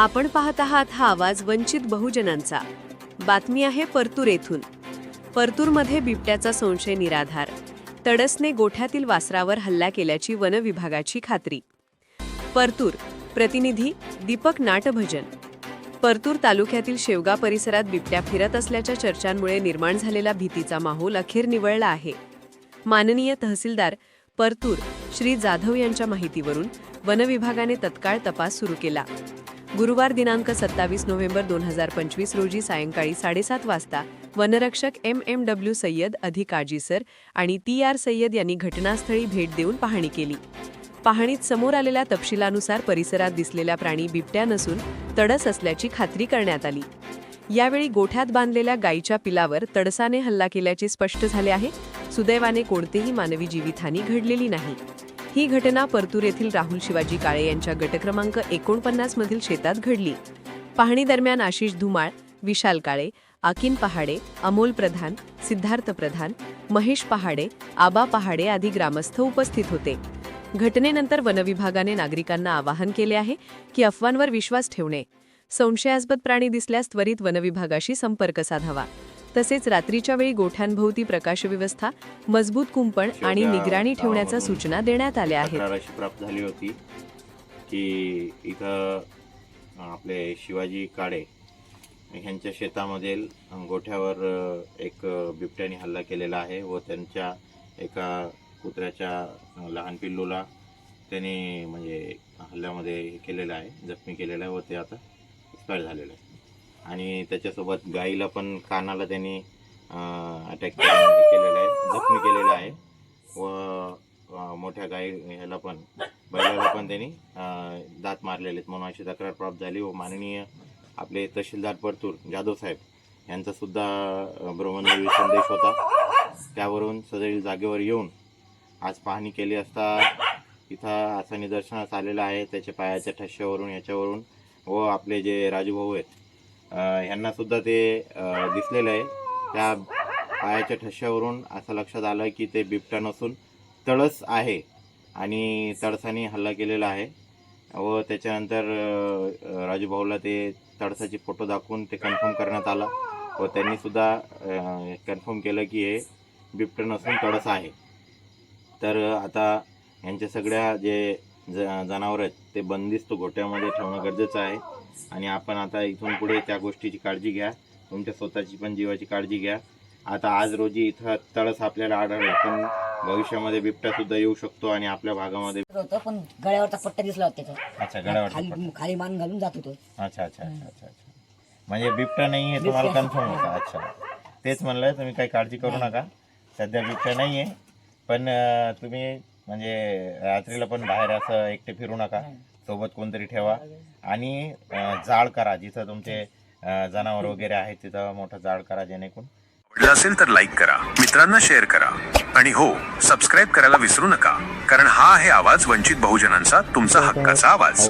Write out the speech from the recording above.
आपण पाहत आहात हा आवाज वंचित बहुजनांचा. बातमी आहे परतूर येथून. परतूरमध्ये बिबट्याचा संशय निराधार. तडसने गोठ्यातील वासरावर हल्ला केल्याची वन विभागाची खात्री. परतूर प्रतिनिधी दीपक नाटभजन. परतूर तालुक्यातील शेवगा परिसरात बिबट्या फिरत असल्याच्या चर्चांमुळे निर्माण झालेला भीतीचा माहोल अखेर निवळला आहे. माननीय तहसीलदार परतूर श्री जाधव यांच्या माहितीवरून वनविभागाने तत्काळ तपास सुरू केला. गुरुवार दिनांक सत्तावीस नोव्हेंबर दोन हजार पंचवीस रोजी सायंकाळी साडेसात वाजता वनरक्षक M M W Sayyad Adhikaji sir आणि टी आर सय्यद यांनी घटनास्थळी भेट देऊन पाहणी केली. पाहणीत समोर आलेल्या तपशिलानुसार परिसरात दिसलेल्या प्राणी बिबट्या नसून तडस असल्याची खात्री करण्यात आली. यावेळी गोठ्यात बांधलेल्या गायीच्या पिलावर तडसाने हल्ला केल्याचे स्पष्ट झाले आहे. सुदैवाने कोणतेही मानवी जीवितहानी घडलेली नाही. ही घटना परतूर येथील राहुल शिवाजी काळे यांच्या गटक्रमांक एकोणपन्नास मधील शेतात घडली. पाहणी दरम्यान आशिष धुमाळ विशाल काळे आकिन पहाडे अमोल प्रधान सिद्धार्थ प्रधान महेश पहाडे आबा पहाडे आदी ग्रामस्थ उपस्थित होते. घटनेनंतर वनविभागाने नागरिकांना आवाहन केले आहे की अफवांवर विश्वास ठेवणे. संशयास्पद प्राणी दिसल्यास त्वरित वनविभागाशी संपर्क साधावा. तसेच रात्रीच्या वेळी गोठ्यांभोवती प्रकाशव्यवस्था मजबूत कुंपण आणि निगराणी ठेवण्याच्या सूचना देण्यात आल्या आहेत. प्राप्त झाली होती की इथं आपले शिवाजी काळे ह्यांच्या शेतामधील गोठ्यावर एक बिबट्याने हल्ला केलेला आहे व त्यांच्या एका कुत्र्याच्या लहान पिल्लूला त्याने म्हणजे हल्ल्यामध्ये हे केलेलं आहे जखमी केलेलं आहे व ते आता एक्सपायर झालेलं आहे. आणि त्याच्यासोबत गाईला पण कानाला त्यांनी अटॅक केलेला आहे जखमी केलेला आहे. व मोठ्या गाई ह्याला पण बैलाला पण त्यांनी दात मारलेले आहेत म्हणून अशी तक्रार प्राप्त झाली. व माननीय आपले तहसीलदार परतूर जाधव साहेब यांचा सुद्धा अं, संदेश होता. त्यावरून सदैव जागेवर येऊन आज पाहणी केली असता इथं असं निदर्शनास आलेलं आहे. त्याच्या पायाच्या ठश्यावरून याच्यावरून व आपले जे राजूभाऊ आहेत ह्यांना सुद्धा ते दिसलेलं आहे. त्या पायाच्या ठश्यावरून असं लक्षात आलं की ते बिबटा नसून तळस आहे आणि तळसाने हल्ला केलेला आहे. व त्याच्यानंतर राजूभाऊला ते तळसाचे फोटो दाखवून ते कन्फर्म करण्यात आला. व त्यांनी सुद्धा कन्फर्म केलं की हे बिबटं नसून तळस आहे. तर आता यांच्या सगळ्या जे जनावर आहेत ते बंदिस्त गोट्यामध्ये ठेवणं गरजेचं आहे. आणि आपण आता इथून पुढे त्या गोष्टीची काळजी घ्या. तुमच्या स्वतःची पण जीवाची काळजी घ्या. आता आज रोजी इथं तळस आपल्याला आढळलं पण भविष्यामध्ये बिबट्या सुद्धा येऊ शकतो आणि आपल्या भागामध्ये होतं पण गळ्यावरचा पट्टा दिसला होता त्याचा. अच्छा गडावर खाली खाली मान घालून जात होतो. अच्छा अच्छा अच्छा अच्छा अच्छा. म्हणजे बिबट्या नाही आहे तुम्हाला कन्फर्म होता. अच्छा. तेच म्हणलं तुम्ही काही काळजी करू नका. सध्या बिबट्या नाही आहे पण तुम्ही म्हणजे रात्रीला पण बाहेर असं एकटे फिरू नका. सोबत कोणतरी ठेवा. आणि जाळ करा. जिथं तुमचे जनावर वगैरे आहेत तिथं मोठं जाळ करा जेणेकरून. आवडलं असेल तर लाईक करा. मित्रांना शेअर करा. आणि हो सबस्क्राईब करायला विसरू नका. कारण हा आहे आवाज वंचित बहुजनांचा तुमचा हक्काचा आवाज.